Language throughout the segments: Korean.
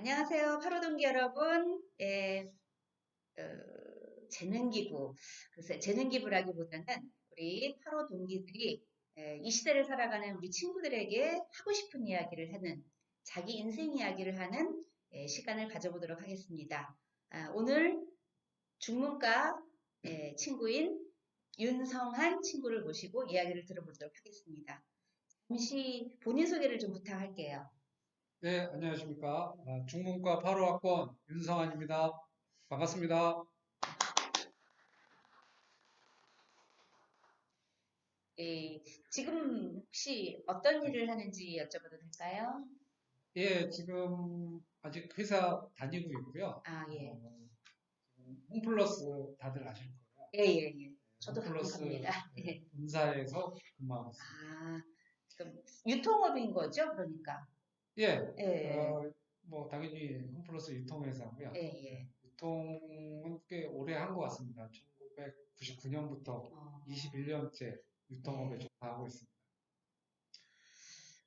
안녕하세요. 8호 동기 여러분. 예, 어, 재능기부. 글쎄, 재능기부라기보다는 우리 8호 동기들이 예, 이 시대를 살아가는 우리 친구들에게 하고 싶은 이야기를 하는, 자기 인생 이야기를 하는 예, 시간을 가져보도록 하겠습니다. 아, 오늘 중문과 예, 친구인 윤성한 친구를 모시고 이야기를 들어보도록 하겠습니다. 잠시 본인 소개를 좀 부탁할게요. 네, 안녕하십니까. 아, 중문과 8호학번 윤성환입니다. 반갑습니다. 예, 지금 혹시 어떤 일을 하는지 여쭤봐도 될까요? 예, 지금 아직 회사 다니고 있고요. 아, 예. 어, 지금 홈플러스 다들 아실 거예요. 예, 예, 예. 저도 가끔 홈플러스 갑니다. 네, 예. 본사에서 근무하고 있습니다. 아, 그럼 유통업인 거죠? 그러니까. 예, 예, 어, 뭐 당연히 홈플러스 유통회사고요. 예, 예. 유통은 꽤 오래 한 것 같습니다. 1999년부터 어, 21년째 유통업에 네. 종사하고 있습니다.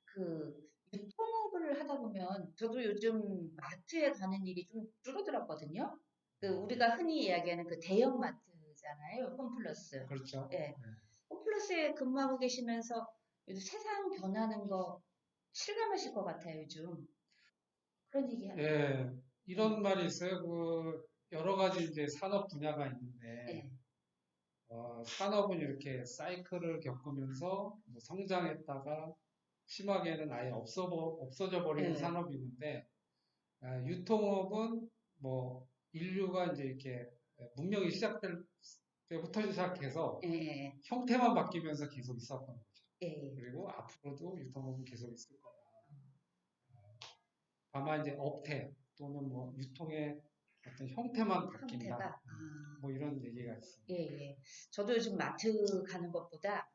그 유통업을 하다 보면 저도 요즘 마트에 가는 일이 좀 줄어들었거든요. 그 우리가 흔히 이야기하는 그 대형 마트잖아요. 홈플러스. 그렇죠. 예. 홈플러스에 근무하고 계시면서 세상 변하는 거 실감하실 것 같아요, 요즘. 그런 얘기 하는 예, 이런 말이 있어요. 그 여러 가지 이제 산업 분야가 있는데 예. 어, 산업은 이렇게 사이클을 겪으면서 뭐 성장했다가 심하게는 아예 없어 없어져 버리는 네. 산업이 있는데 아, 유통업은 뭐 인류가 이제 이렇게 문명이 시작될 때부터 시작해서 예, 예, 형태만 바뀌면서 계속 있었던 거죠. 예, 예. 그리고 앞으로도 유통업은 계속 있을 거다. 다만 이제 업태 또는 뭐 유통의 어떤 형태만 바뀐다. 형태가. 아, 뭐 이런 얘기가 있습니다. 예, 예. 저도 요즘 마트 가는 것보다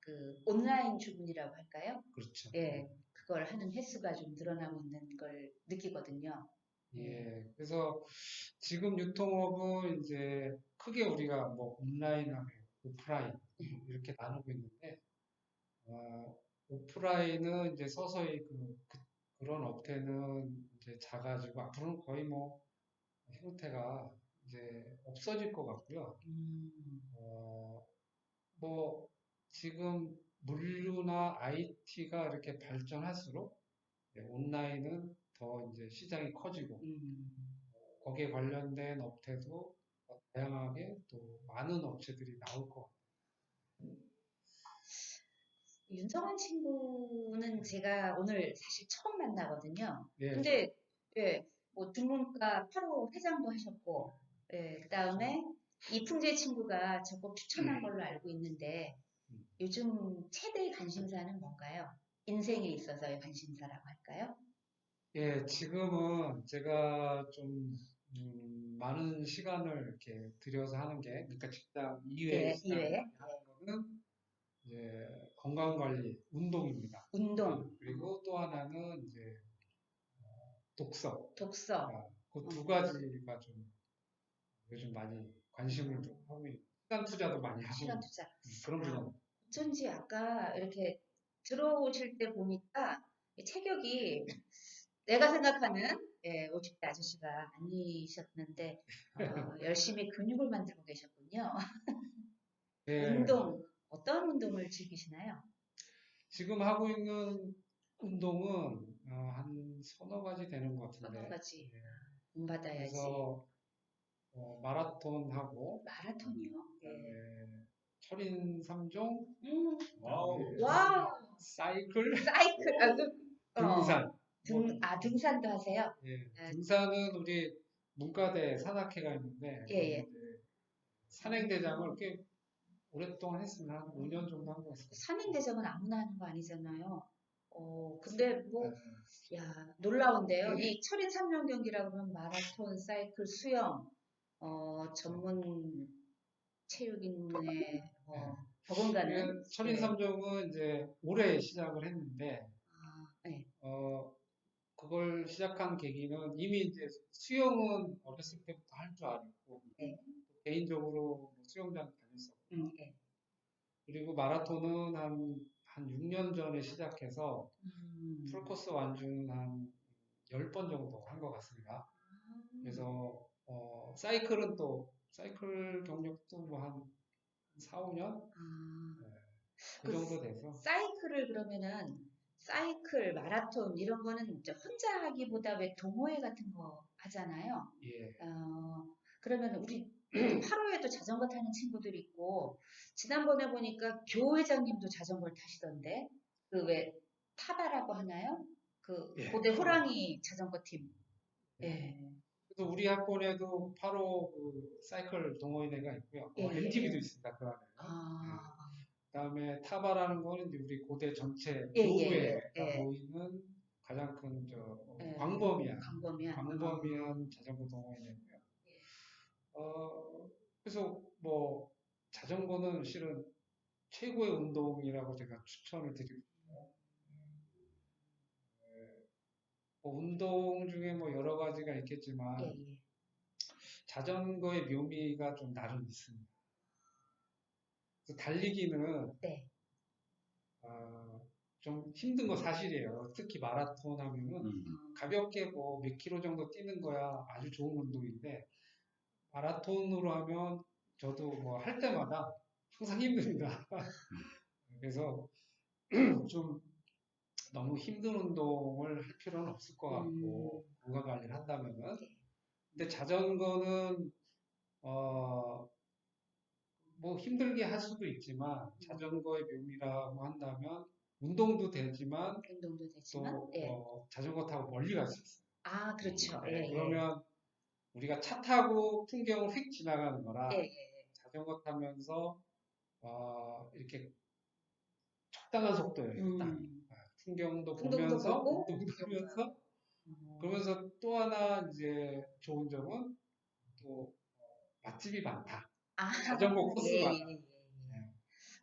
그 온라인 주문이라고 할까요? 그렇죠. 예, 그걸 하는 횟수가 좀 늘어나고 있는 걸 느끼거든요. 예. 그래서 지금 유통업은 이제 크게 우리가 뭐 온라인하고 오프라인 이렇게 나누고 있는데 어, 오프라인은 이제 서서히 그, 그, 런 업태는 이제 작아지고 앞으로는 거의 뭐 형태가 이제 없어질 것 같고요. 음, 어, 뭐, 지금 물류나 IT가 이렇게 발전할수록 네, 온라인은 더 이제 시장이 커지고 음, 거기에 관련된 업체도 다양하게 또 많은 업체들이 나올 것 같아요. 윤성환 친구는 제가 오늘 사실 처음 만나거든요. 예, 근데 예, 뭐 중문과 8호 회장도 하셨고, 예, 그다음에 이풍재 친구가 적극 추천한 걸로 알고 있는데 음. 요즘 최대 관심사는 뭔가요? 인생에 있어서의 관심사라고 할까요? 예, 지금은 제가 좀 음, 많은 시간을 이렇게 들여서 하는 게, 그러니까 직장 예, 이외에. 하는 거는 이제 건강 관리, 운동입니다. 운동, 그리고 또 하나는 이제 어, 독서. 독서, 그두 가지가 좀 요즘 많이 관심을 좀 하고 시간 투자도 많이 하고 시간 투자. 그런 분야. 어쩐지 아까 이렇게 들어오실 때 보니까 이 체격이 내가 생각하는 예, 50대 아저씨가 아니셨는데 어, 열심히 근육을 만들고 계셨군요. 예, 운동 어떤 운동을 즐기시나요? 지금 하고 있는 운동은 어, 한 서너 가지 되는 것 같은데. 서너 가지 예, 돈 받아야지. 그래서 어, 마라톤 하고 마라톤이요. 예. 그다음에 철인 3종, 음, 와우, 와우, 사이클, 사이클, 아, 그, 어, 등산. 등, 아 등산도 하세요? 예, 네. 등산은 우리 문과대 산악회가 있는데 예, 예. 산행대장을 꽤 오랫동안 했으면 한 5년 정도 한 것 같습니다. 산행대장은 아무나 하는 거 아니잖아요. 어, 근데 뭐 네. 야, 놀라운데요. 이 철인 3년 경기라 그러면 마라톤, 사이클, 수영, 어, 전문 체육인의 어, 버금가는 그 철인 네. 3종은 이제 올해 시작을 했는데 아, 네. 어 그걸 시작한 계기는 이미 이제 수영은 어렸을 때부터 할줄 네. 또 개인적으로 뭐 수영장 음, 네. 그리고 마라톤은 한, 한 6년 전에 시작해서 음, 풀코스 완주는 한 10번 정도 한 것 같습니다. 아, 그래서 어, 사이클은 또 사이클 경력도 뭐 한 4, 5년? 아, 그그 정도 돼서. 사이클을 그러면은 사이클, 마라톤 이런 거는 혼자 하기보다 왜 동호회 같은 거 하잖아요. 예, 어, 그러면 우리 8호에도 자전거 타는 친구들이 있고 지난번에 보니까 교 회장님도 자전거를 타시던데 그 왜 타바라고 하나요? 그 예. 고대 호랑이 자전거 팀. 예. 그래서 우리 학번에도 8호 그 사이클 동호회가 있고요. 예, 어, 예, MTB도 예. 있습니다. 그 안에. 아, 그다음에 타바라는 거는 우리 고대 전체 예, 예, 교회가 예. 모이는 가장 큰저 예. 광범위한 강범이야. 광범위한 자전거 동호회고요. 예. 어, 그래서 뭐 자전거는 실은 최고의 운동이라고 제가 추천을 드리고 뭐 운동 중에 뭐 여러 가지가 있겠지만 예, 예. 자전거의 묘미가 좀 나름 있습니다. 그래서 달리기는 네. 아, 좀 힘든 거 사실이에요. 특히 마라톤 하면은 음. 어, 가볍게 뭐 몇 킬로 정도 뛰는 거야 아주 좋은 운동인데 마라톤으로 하면 저도 뭐 할 때마다 항상 힘듭니다. 그래서 좀 너무 힘든 운동을 할 필요는 없을 것 같고 건강 관리를 한다면은 네. 근데 자전거는 어 뭐 힘들게 할 수도 있지만 자전거의 묘미라고 한다면 운동도 되지만 운동도 또 되지만 예. 어, 자전거 타고 멀리 갈 수 있어요. 아, 그렇죠. 네, 예, 예. 그러면 우리가 차 타고 풍경을 휙 지나가는 거라 예, 예. 자전거 타면서 어, 이렇게 적당한 속도에 딱 음. 풍경도 풍경도 보면서 운동도 하면서 어, 그러면서 또 하나 이제 좋은 점은 또 어, 맛집이 많다. 아, 자전거 코스가 예. 예, 예. 네.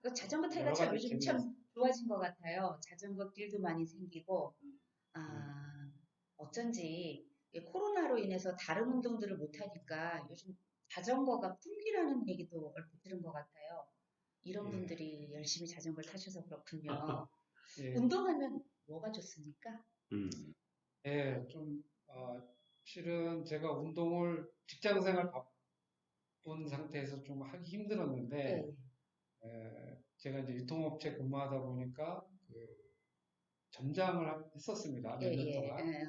그 자전거 타기가 참 요즘 참 좋아진 것 같아요. 자전거 길도 많이 생기고, 아, 어쩐지 이 코로나로 인해서 다른 운동들을 못 하니까 요즘 자전거가 풍기라는 얘기도 얼핏 들은 것 같아요. 이런 예. 분들이 열심히 자전거를 타셔서 그렇군요. 예, 운동하면 뭐가 좋습니까? 음. 예, 좀 어, 실은 제가 운동을 직장 생활 바쁜 상태에서 좀 하기 힘들었는데 예. 에, 제가 이제 유통업체 근무하다 보니까 그 점장을 하- 했었습니다. 예, 몇년 예, 동안. 예.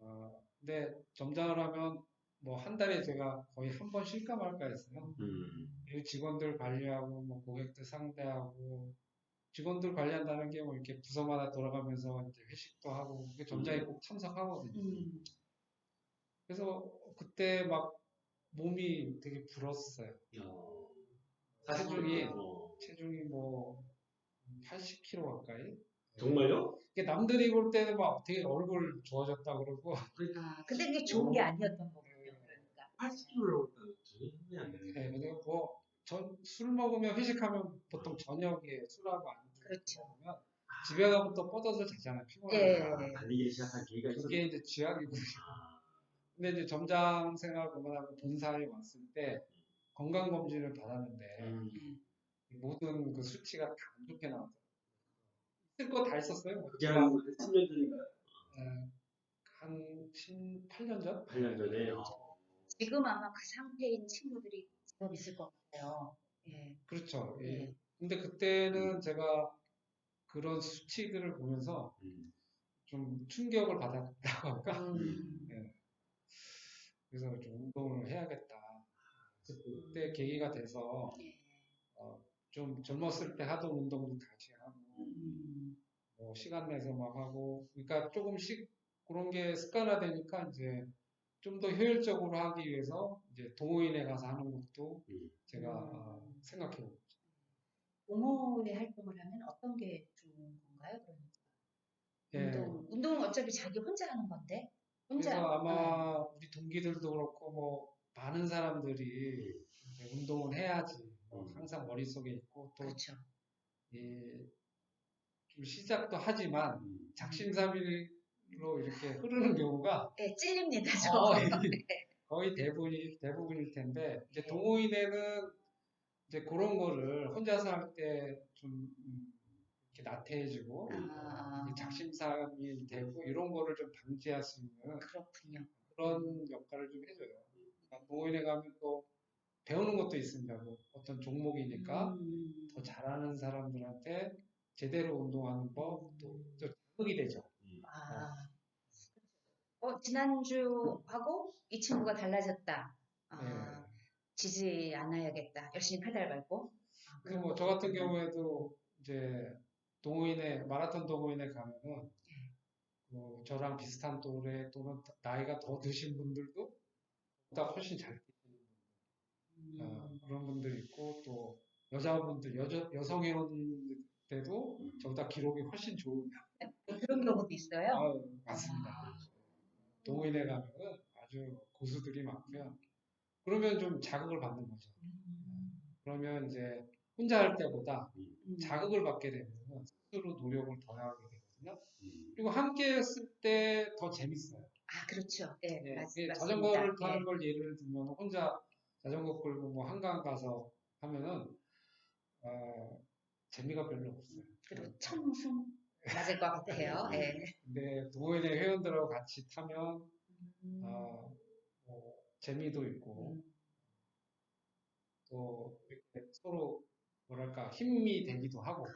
어, 근데 점장을 하면 뭐 한 달에 제가 거의 한 번 쉴까 말까 했어요. 음. 직원들 관리하고 뭐 고객들 상대하고 직원들 관리한다는 게 뭐 이렇게 부서마다 돌아가면서 이제 회식도 하고 그게 점장이 꼭 참석하거든요. 음, 그래서 그때 막 몸이 되게 불었어요. 어. 체중이 어. 체중이 뭐 80kg 가까이. 정말요? 이게 남들이 볼 때는 막 되게 얼굴 좋아졌다 그러고 아, 근데 그게 좋은 게 아니었던 거군요. 그러니까. 80kg라고 했다는 전혀 상상이 안 되네. 네, 근데 뭐술 먹으면 회식하면 보통 저녁에 술하고 안 그렇죠. 먹으면 집에 가면 또 뻗어서 자잖아요. 예. 피곤하니까. 달리기를 시작한 계기가 있었어요. 그게 이제 쥐약이거든요. 아, 근데 이제 점장 생활 그만하고 본사에 왔을 때 건강 검진을 받았는데 음. 모든 그 수치가 다 안 좋게 나왔어요. 있을 거다 있었어요. 그게 한 10년 전인가? 예, 한 10, 8년 전? 8년 전에. 어. 지금 아마 그 상태인 친구들이 제법 있을 것 같아요. 예. 그렇죠. 예. 예. 근데 그때는 제가 그런 수치들을 보면서 음. 좀 충격을 받았다고 할까? 음, 그래서 좀 운동을 해야겠다. 그때 계기가 돼서 예. 어, 좀 젊었을 때 하던 운동도 다시 하고 음, 뭐 시간 내서 막 하고 그러니까 조금씩 그런 게 습관화되니까 이제 좀 더 효율적으로 하기 위해서 이제 동호인에 가서 하는 것도 음. 제가 음. 어, 생각해보고 동호회 활동을 하면 어떤 게 좋은 건가요? 그러니까 예. 운동, 운동은 어차피 자기 혼자 하는 건데 혼자 그래서 어, 아마 우리 동기들도 그렇고 뭐 많은 사람들이 이제 운동을 해야지 뭐 음. 항상 머릿속에 있고 또 그렇죠. 이, 좀 시작도 하지만 음. 작심삼일로 이렇게 흐르는 경우가 예, 찔립니다. 저. 어, 거의 대부분이 대부분일 텐데 이제 동호인에는 이제 그런 거를 혼자서 할 때좀 음, 이렇게 나태해지고 아, 이제 작심삼일이 되고 이런 거를 좀 방지할 수 있는 그렇군요. 그런 역할을 좀 해줘요. 그러니까 동호인에 가면 또 배우는 것도 있습니다. 뭐 어떤 종목이니까 음, 더 잘하는 사람들한테 제대로 운동하는 법, 또, 또 자극이 되죠. 아, 어, 지난주하고 이 친구가 달라졌다. 아, 네. 지지 않아야겠다. 열심히 페달 밟고. 아, 그리고 뭐 저 같은 경우에도 이제 동호인에 마라톤 동호인에 가면은 그 저랑 비슷한 또래 또는 나이가 더 드신 분들도 보다 훨씬 잘 뛰시는 분들, 어, 음, 그런 분들이 있고 또 여자분들 여자 여성 회원 때도 저보다 기록이 훨씬 좋은 그런 경우도 있어요. 아, 맞습니다. 아. 동호인에 가면은 아주 고수들이 많고요. 그러면 좀 자극을 받는 거죠. 음, 그러면 이제 혼자 할 때보다 음. 자극을 받게 되면 스스로 노력을 더 하게 되거든요. 음. 그리고 함께 했을 때 더 재밌어요. 아, 그렇죠. 예, 예, 맞, 예, 맞습니다. 자전거를 타는 예. 걸 예를 들면 혼자 자전거 끌고 뭐 한강 가서 하면은 어, 재미가 별로 없어요. 그리고 청승 맞을 것 같아요. 예. 근데 동호인의 회원들하고 같이 타면 음, 어, 뭐 재미도 있고 음, 또 이렇게 서로 뭐랄까 힘이 되기도 하고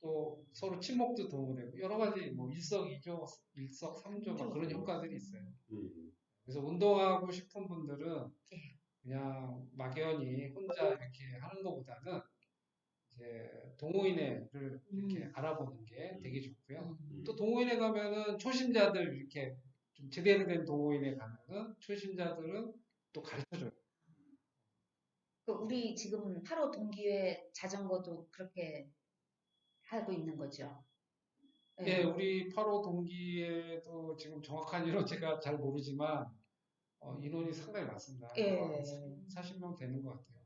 또 서로 친목도 도움되고 여러 가지 뭐 일석이조, 일석삼조 막 그런 효과들이 있어요. 음. 그래서 운동하고 싶은 분들은 예. 그냥 막연히 혼자 이렇게 하는 것보다는 이제 동호인회를 이렇게 음. 알아보는 게 되게 좋고요. 음. 또 동호인회 가면은 초심자들 이렇게 좀 제대로 된 동호인회 가면은 초심자들은 또 가르쳐줘요. 그 우리 지금 8호 동기회 자전거도 그렇게 하고 있는 거죠. 예, 우리 8호 동기에도 지금 정확한 인원 제가 잘 모르지만 어, 인원이 상당히 많습니다. 예. 한 40명 되는 것 같아요.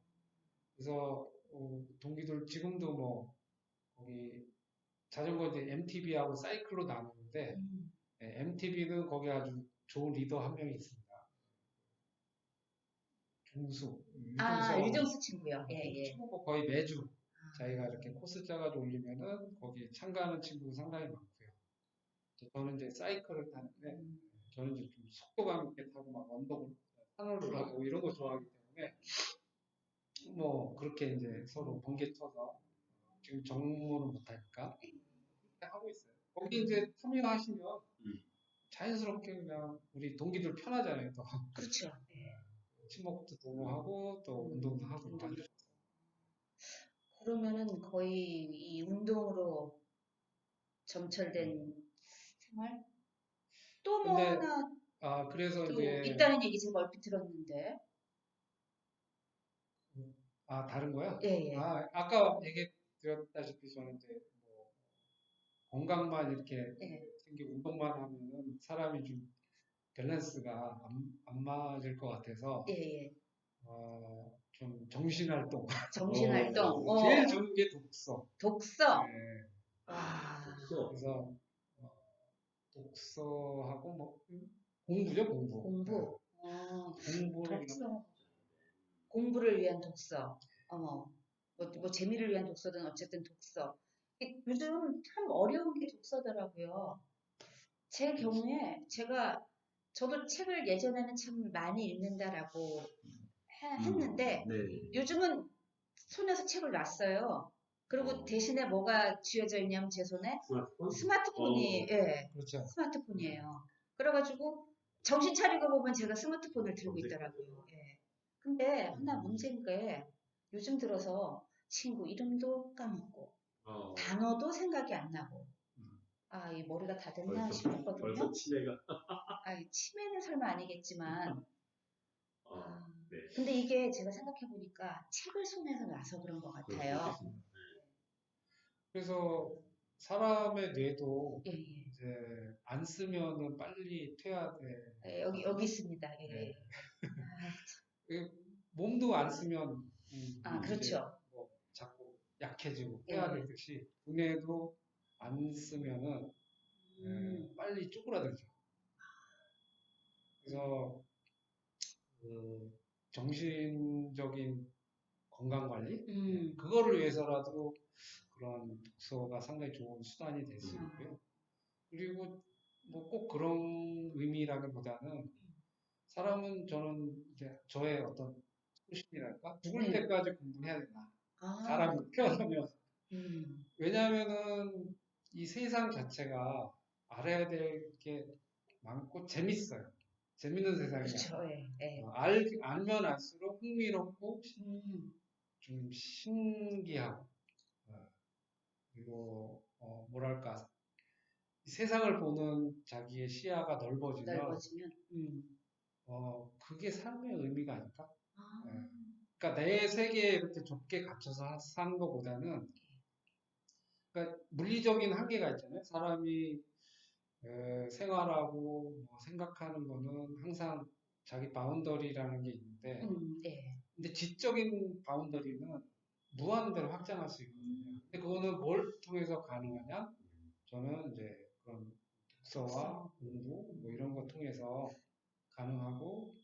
그래서 어, 동기들 지금도 뭐 거기 자전거 이제 MTB하고 사이클로 나누는데 음. MTB는 거기 아주 좋은 리더 한 명이 있습니다. 종수, 아, 유종수. 유정수 친구요. 예, 예. 친구가 거의 매주 아. 자기가 이렇게 코스 짜가지고 올리면은 거기 참가하는 친구가 상당히 많고요. 저는 이제 사이클을 타는데 음. 저는 이제 좀 속도감 있게 타고 막 언덕을 산을 올라가고 이런 거 좋아하기 때문에 뭐 그렇게 이제 서로 번개 쳐서 지금 정모는 못하니까 그렇게 하고 있어요. 거기 이제 참여 하시면 음. 자연스럽게 그냥 우리 동기들 편하잖아요. 또 그렇죠. 예. 친목도 도모하고 또 운동도 하고. 아주 그러면은 거의 이 운동으로 점철된 생활? 또 뭐 근데 하나 아 그래서 또 이제 있다는 얘기 제가 얼핏 들었는데. 아 다른 거요? 예, 예. 아 아까 얘기 드렸다시피 저는 이제 뭐 건강만 이렇게 예. 생기고 운동만 하면은 사람이 좀 밸런스가 안, 안 맞을 것 같아서 예, 예. 어, 좀 정신활동 정신활동. 어, 제일 좋은 게 독서 독서. 네. 와. 독서. 그래서 어, 독서하고 뭐 공부죠 공부 공부. 어, 네, 공부를 독서. 공부를 위한 독서. 어머. 뭐, 뭐 재미를 위한 독서든 어쨌든 독서. 이- 요즘 참 어려운 게 독서더라고요. 제 경우에 제가 저도 책을 예전에는 참 많이 읽는다라고 해- 했는데 네. 요즘은 손에서 책을 놨어요. 그리고 어. 대신에 뭐가 쥐어져 있냐면 제 손에 스마트폰? 스마트폰이 어. 예, 그렇죠 스마트폰이에요. 그래가지고 정신 차리고 보면 제가 스마트폰을 들고 네. 있더라고요. 예. 근데 하나 문제인 게 요즘 들어서 친구 이름도 까먹고 어. 단어도 생각이 안 나고 음. 아, 이 머리가 다 됐나 벌써- 싶었거든요. 벌써 치매가. 아, 이 치매는 설마 아니겠지만 어. 아, 네. 근데 이게 제가 생각해 보니까 책을 손에서 놔서 그런 것 같아요. 있겠습니다. 그래서 사람의 뇌도 예, 예. 이제 안 쓰면은 빨리 퇴화돼 예, 여기 여기 있습니다. 예. 네. 아, 그 몸도 안 쓰면 음, 아, 그렇죠. 뭐 자꾸 약해지고 예. 퇴화되듯이 두뇌도 안 쓰면은 예, 음, 빨리 쪼그라들죠. 그래서 그 정신적인 건강 관리 음, 그거를 위해서라도 그런 독서가 상당히 좋은 수단이 될수 음. 있고요. 그리고 뭐 꼭 그런 의미라기보다는 사람은 저는 이제 저의 어떤 소신이랄까 죽을 네. 때까지 공부해야 된다. 아, 사람이 태어나면 음, 왜냐하면은 이 세상 자체가 알아야 될 게 많고 재밌어요. 재밌는 세상이야. 그렇죠. 예, 예. 어, 알, 알면 알수록 흥미롭고 음, 좀 신기하고 어, 그리고 어, 뭐랄까 이 세상을 보는 자기의 시야가 넓어지면 넓어지면, 음. 어, 그게 삶의 의미가 아닐까? 아, 네. 그러니까 내 세계에 이렇게 좁게 갇혀서 하- 사는 것보다는 그러니까 물리적인 한계가 있잖아요. 사람이 에, 생활하고 뭐 생각하는 거는 항상 자기 바운더리라는 게 있는데 음, 예. 근데 지적인 바운더리는 무한대로 확장할 수 있거든요. 근데 그거는 뭘 통해서 가능하냐? 저는 이제 그런 독서와 공부 뭐 이런 거 통해서 가능하고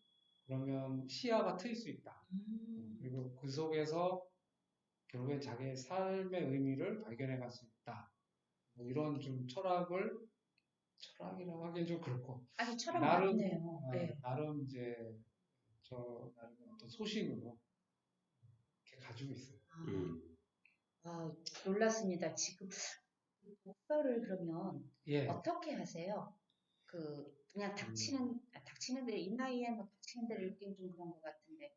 그러면 시야가 트일 수 있다. 음, 그리고 그 속에서 결국엔 자기의 삶의 의미를 발견해 갈 수 있다. 뭐 이런 좀 철학을 철학이라고 하기엔 좀 그렇고 아니, 처럼 나름- 맞네요. 아, 예. 나름 이제 저 나름 어떤 소신으로 이렇게 가지고 있어요. 아, 음. 아, 놀랐습니다. 지금 독서를 그러면 예, 어떻게 하세요? 그 그냥 닥치는 아, 닥치는 대로 이 나이에 뭐 닥치는 대로 읽긴 좀 그런 것 같은데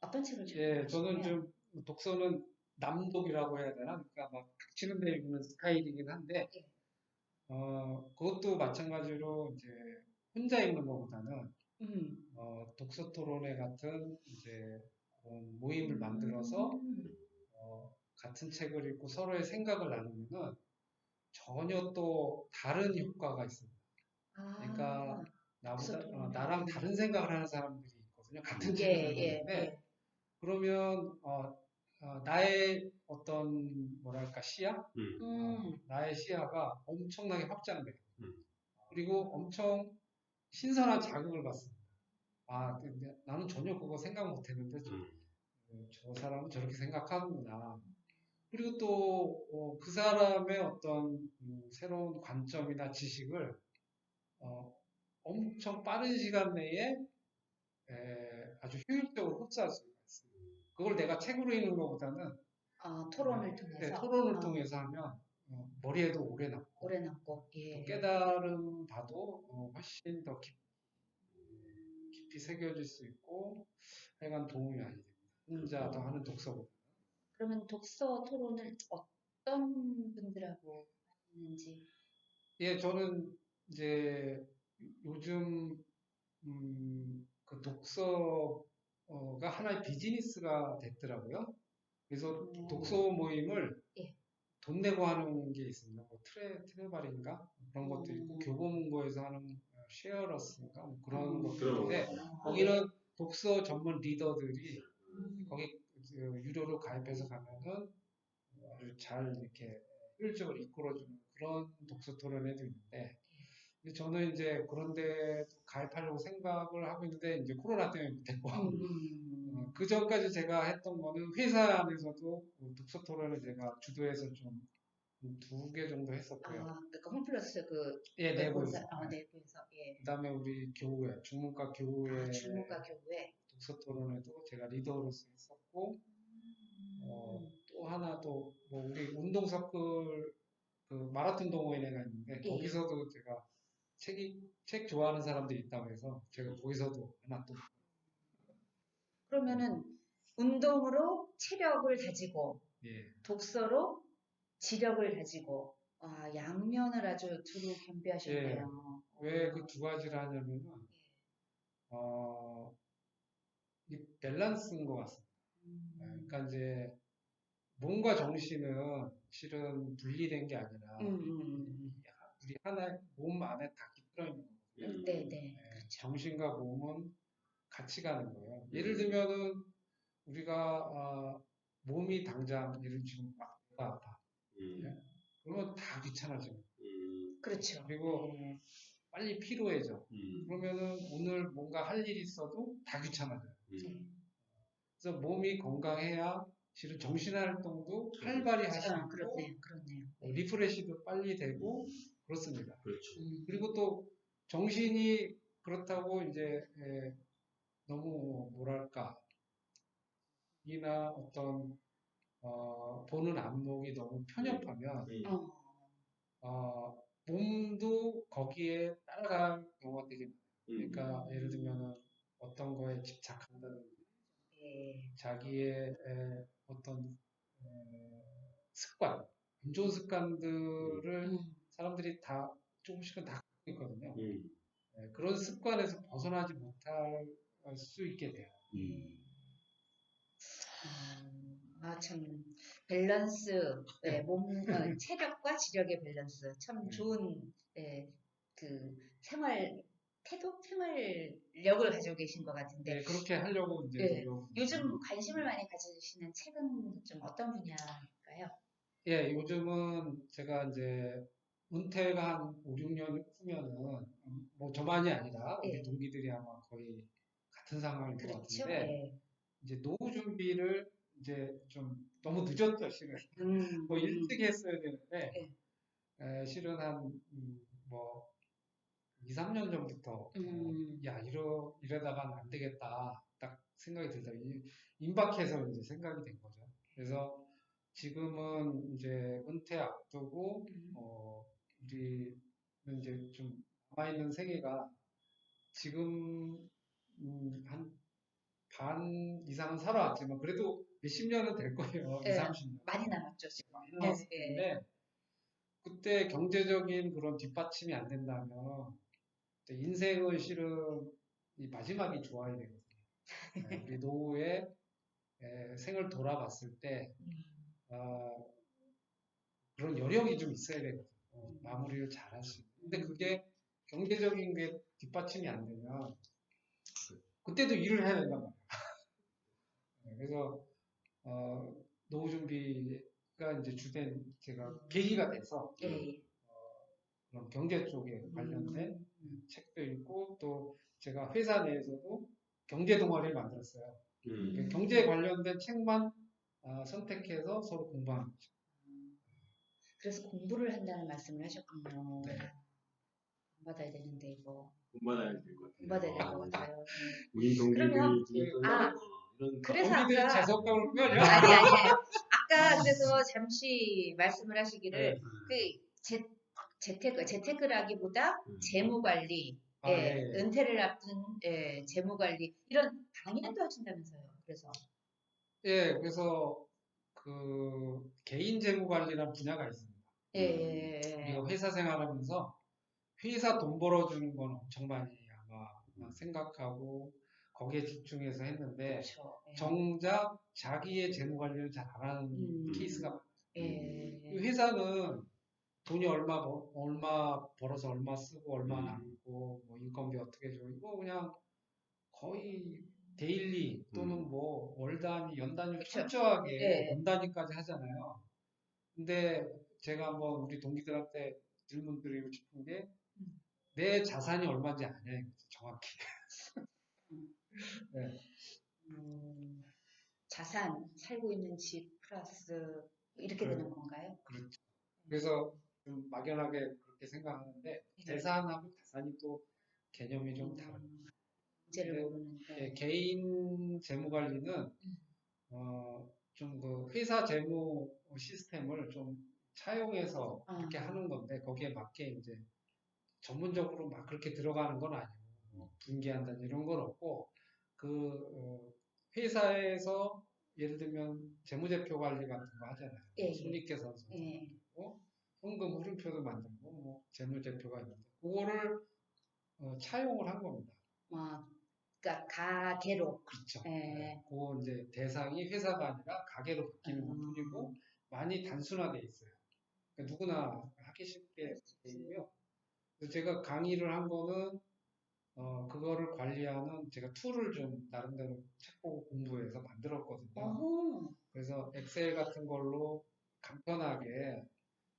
어떤 책을 예, 저는? 좀 독서는 남독이라고 해야 되나? 그러니까 막 닥치는 데 읽는 스타일이긴 한데, 예. 어, 그것도 마찬가지로 이제 혼자 읽는 것보다는 음. 어, 독서 토론회 같은 이제 모임을 만들어서 음. 어, 같은 책을 읽고 서로의 생각을 나누면은 전혀 또 다른 효과가 있습니다. 아, 그러니까 나보다 어. 나랑 다른 생각을 하는 사람들이 있거든요. 같은 예, 책을 예, 예. 그러면 어, 어, 나의 어떤 뭐랄까 시야, 음. 음. 나의 시야가 엄청나게 확장돼요. 음. 그리고 엄청 신선한 자극을 받습니다. 아, 근데 나는 전혀 그거 생각 못했는데 저, 음. 어, 저 사람은 저렇게 생각하는구나. 그리고 또그 사람의 어떤 음, 새로운 관점이나 지식을 어, 엄청 빠른 시간 내에 에, 아주 효율적으로 흡수할 수가 있어요. 그걸 내가 책으로 읽는 것보다는 아, 토론을 네, 통해서 토론을 아, 통해서 하면 어, 머리에도 오래 남고 오래 남고 예. 깨달음 봐도 어, 훨씬 더 깊, 깊이 새겨질 수 있고 하여간 도움이 많이 됩니다. 혼자 더 하는 독서보다. 그러면 독서 토론을 어떤 분들하고 하시는지 예, 저는 이제 요즘 음, 그 독서가 하나의 비즈니스가 됐더라고요. 그래서 음. 독서 모임을 예. 돈 내고 하는 게 있습니다. 뭐 트레 트레발인가 그런 것도 있고 음. 교보문고에서 하는 어, 쉐어러스인가 뭐 그런 음. 것도 있는데 아, 거기는 독서 전문 리더들이 음. 거기 그 유료로 가입해서 가면은 아주 잘 이렇게 효율적으로 이끌어주는 그런 독서 토론회도 있는데 저는 이제 그런데 가입하려고 생각을 하고 있는데 이제 코로나 때문에 못했고 음. 그 전까지 제가 했던 거는 회사 안에서도 그 독서 토론을 제가 주도해서 좀 두 개 정도 했었고요. 아, 그러니까 홈플러스 그 예, 내부에서. 내부에서 아, 내부에서 예. 그다음에 우리 교회, 중문과 교회 아, 중문과 교회. 독서 토론회도 제가 리더로서 했었고 어, 또 하나 또, 뭐, 우리 운동 서클, 그, 마라톤 동호회가 있는데, 예. 거기서도 제가 책이, 책 좋아하는 사람들이 있다고 해서, 제가 거기서도 하나 또, 그러면은 운동으로 체력을 다지고 예. 독서로 지력을 다지고 아, 양면을 아주 두루 겸비하셨네요. 왜그 두 가지를 하냐면은, 어, 이 밸런스인 것 같습니다. 음. 예, 그러니까 이제, 몸과 정신은 실은 분리된 게 아니라, 음, 음, 음. 우리 하나의 몸 안에 다 깃들어 있는 거거든요. 음. 네, 네. 예, 정신과 몸은 같이 가는 거예요. 예를 들면은 우리가 아, 몸이 당장 예를 지금 막 배가 아파. 음. 그러면 다 귀찮아져요. 음. 그렇죠. 그리고 네. 빨리 피로해져. 음. 그러면은 오늘 뭔가 할 일이 있어도 다 귀찮아져요. 음. 그래서 몸이 건강해야 실은 정신 활동도 활발히 아, 하시고 그렇네요. 그렇네요. 뭐 리프레시도 빨리 되고 그렇습니다. 그렇죠. 음. 그리고 또 정신이 그렇다고 이제 예, 너무 뭐랄까 이나 어떤 어, 보는 안목이 너무 편협하면 음. 어. 어, 몸도 거기에 따라갈 경우가 되게 많아요. 음. 그러니까 예를 들면은 어떤 거에 집착한다든지 예. 자기의 에, 어떤 에, 습관, 안 좋은 습관들을 음. 사람들이 다 조금씩은 다 갖고 있거든요. 음. 예, 그런 습관에서 벗어나지 못할 수 있게 돼요. 음. 음, 아, 참, 밸런스, 예, 몸, 어, 체력과 지력의 밸런스, 참 네. 좋은, 예, 그, 생활, 태도? 생활력을 가지고 계신 것 같은데, 네, 그렇게 하려고 이제 예, 노력- 요즘 관심을 많이 가지시는 책은 좀 어떤 분야일까요? 예, 요즘은 제가 이제 은퇴가 한 5, 6년 후면은 음, 뭐 저만이 아니라 우리 예. 동기들이 아마 거의 같은 상황일 것 그렇죠? 같은데 예. 이제 노후 준비를 이제 좀 너무 늦었죠, 실은. 음, 뭐 일찍 했어야 되는데 예. 에, 실은 한뭐 2, 3년 전부터 음. 야 이러 이러다간 안 되겠다 딱 생각이 들다 이- 임박해서 이제 생각이 된 거죠. 그래서 지금은 이제 은퇴 앞두고 음. 어 우리는 이제 좀 남아 있는 세계가 지금 음, 한 반 이상은 살아왔지만 그래도 몇십 년은 될 거예요. 예, 2, 30년. 많이 남았죠, 지금. 많이 예, 예. 텐데 그때 경제적인 그런 뒷받침이 안 된다면 또 인생은 실은 이 마지막이 좋아야 되거든요. 예, 우리 노후에 예, 생을 돌아봤을 때 음. 아, 그런 여력이 좀 있어야 되거든요. 어, 마무리를 잘할수 있는. 근데 그게 경제적인 게 뒷받침이 안 되면 그때도 일을 해야 된단 말이에요. 네, 그래서 어, 노후 준비가 이제 주된 제가 계기가 돼서 예, 예. 그런 경제 쪽에 관련된 음. 책도 읽고 또 제가 회사 내에서도 경제 동아리를 만들었어요. 음. 그 경제에 관련된 책만 아, 선택해서 서로 공부하는 거죠. 그래서 공부를 한다는 말씀을 하셨군요. 네. 받아야 되는데 이거 공부받아야 될 것 같아요. 받아야 될 것 같아요. 네. 우리 동기들 그러면- 중에서는 아, 어, 이런 그래서 아까- 아니 거 아니야? 아니 아니. 아까 그래서 잠시 말씀을 하시기를 네. 그 재, 재테크 재테크라기보다 음. 재무 관리, 아, 예, 예, 예. 은퇴를 앞둔 예, 재무 관리 이런 강연도 하신다면서요. 그래서 예, 그래서 그 개인 재무 관리라는 분야가 있습니다. 예, 예, 예. 우리가 회사 생활하면서 회사 돈 벌어주는 건 엄청 많이 아마 생각하고 거기에 집중해서 했는데 그렇죠. 예. 정작 자기의 재무 관리를 잘 안 하는 음. 케이스가 많아요. 예. 이 회사는 돈이 얼마 벌- 얼마 벌어서 얼마 쓰고 얼마 음. 남고 뭐 인건비 어떻게 줘 이거 그냥 거의 데일리 또는 음. 뭐월 단위 연 단위로 그쵸. 철저하게 예. 연 단위까지 하잖아요. 근데 제가 한번 우리 동기들한테 질문 드리고 싶은 게 음. 내 자산이 얼마인지 아냐 이거죠 정확히. 음, 자산 살고 있는 집 플러스 이렇게 그래. 되는 건가요? 그렇죠. 그래서 좀 막연하게 그렇게 생각하는데 네. 재산하고 자산이 또 개념이 좀. 음, 문제를 네. 모르는데 예, 개인 재무 관리는 음. 어, 좀 그 회사 재무 시스템을 좀 차용해서 아. 이렇게 하는 건데 거기에 맞게 이제 전문적으로 막 그렇게 들어가는 건 아니고 뭐 분기한다는 이런 건 없고 그 어, 회사에서 예를 들면 재무제표 관리 같은 거 하잖아요. 예, 예. 손익계산서 예. 만들고 현금 흐름표도 만들고 뭐 재무제표가 있는데 그거를 어, 차용을 한 겁니다. 뭐, 그러니까 가계로 그렇죠. 예. 네, 그 이제 대상이 회사가 아니라 가게로 바뀌는 음. 것뿐이고 많이 단순화돼 있어요. 그러니까 누구나 하기 쉽게. 그래서 제가 강의를 한 거는 어 그거를 관리하는 제가 툴을 좀 나름대로 책 보고 공부해서 만들었거든요. 어허. 그래서 엑셀 같은 걸로 간편하게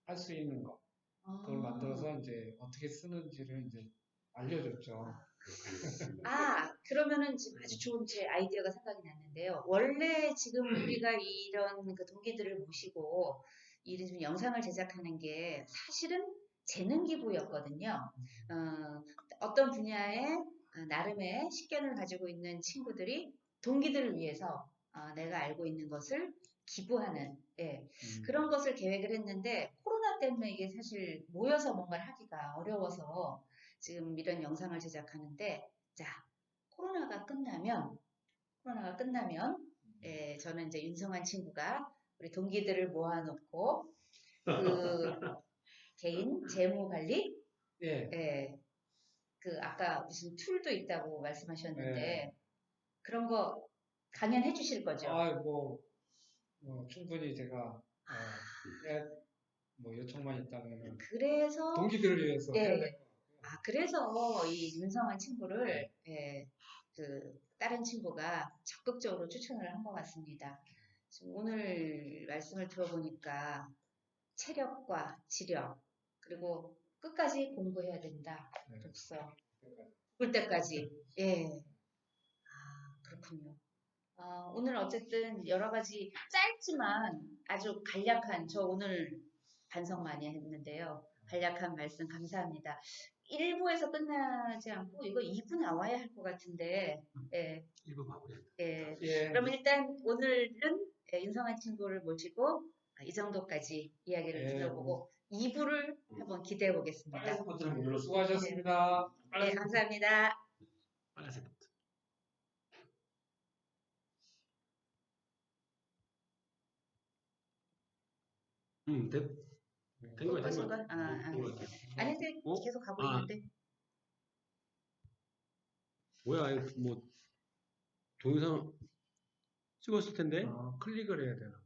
할 수 있는 거 그걸 아. 만들어서 이제 어떻게 쓰는지를 이제 알려줬죠. 아, 그러면은 지금 아주 좋은 제 아이디어가 생각이 났는데요. 원래 지금 우리가 이런 그 동기들을 모시고 좀 영상을 제작하는 게 사실은 재능 기부였거든요. 어, 어떤 분야에 어, 나름의 식견을 가지고 있는 친구들이 동기들을 위해서 어, 내가 알고 있는 것을 기부하는 예, 음. 그런 것을 계획을 했는데 코로나 때문에 이게 사실 모여서 뭔가를 하기가 어려워서 지금 이런 영상을 제작하는데 자 코로나가 끝나면 코로나가 끝나면 예, 저는 이제 윤성한 친구가 우리 동기들을 모아놓고 그 개인 재무 관리 예, 예, 그 아까 무슨 툴도 있다고 말씀하셨는데 네. 그런 거 강연해 주실 거죠? 아, 뭐, 뭐 충분히 제가 어, 예, 뭐 요청만 있다면 그래서 동기들을 위해서 예. 해야 될것 같고요. 아, 그래서 이 윤성한 친구를, 예, 그, 다른 친구가 적극적으로 추천을 한 것 같습니다. 지금 오늘 말씀을 들어보니까 체력과 지력, 그리고 끝까지 공부해야 된다. 네. 독서. 죽을 때까지. 예. 아, 그렇군요. 아, 오늘 어쨌든 여러 가지 짧지만 아주 간략한, 저 오늘 반성 많이 했는데요. 간략한 말씀 감사합니다. 1부에서 끝나지 않고 이거 2부 나와야 할 것 같은데, 예, 이거 마무리. 예. 예, 그럼 일단 오늘은 예, 윤성한 친구를 모시고 아, 이 정도까지 이야기를 예. 들어보고 2부를 한번 기대해 보겠습니다. 빨간색 버튼 눌러서 수고하셨습니다. 네, 감사합니다. 빨간색 버튼. 음, 됐, 된 거야, 된 거야. 아, 아. 된거 같아. 아니, 근데 어? 계속 가고 아. 있는데. 뭐야, 이거 뭐, 동영상 찍었을 텐데? 어, 클릭을 해야 되나?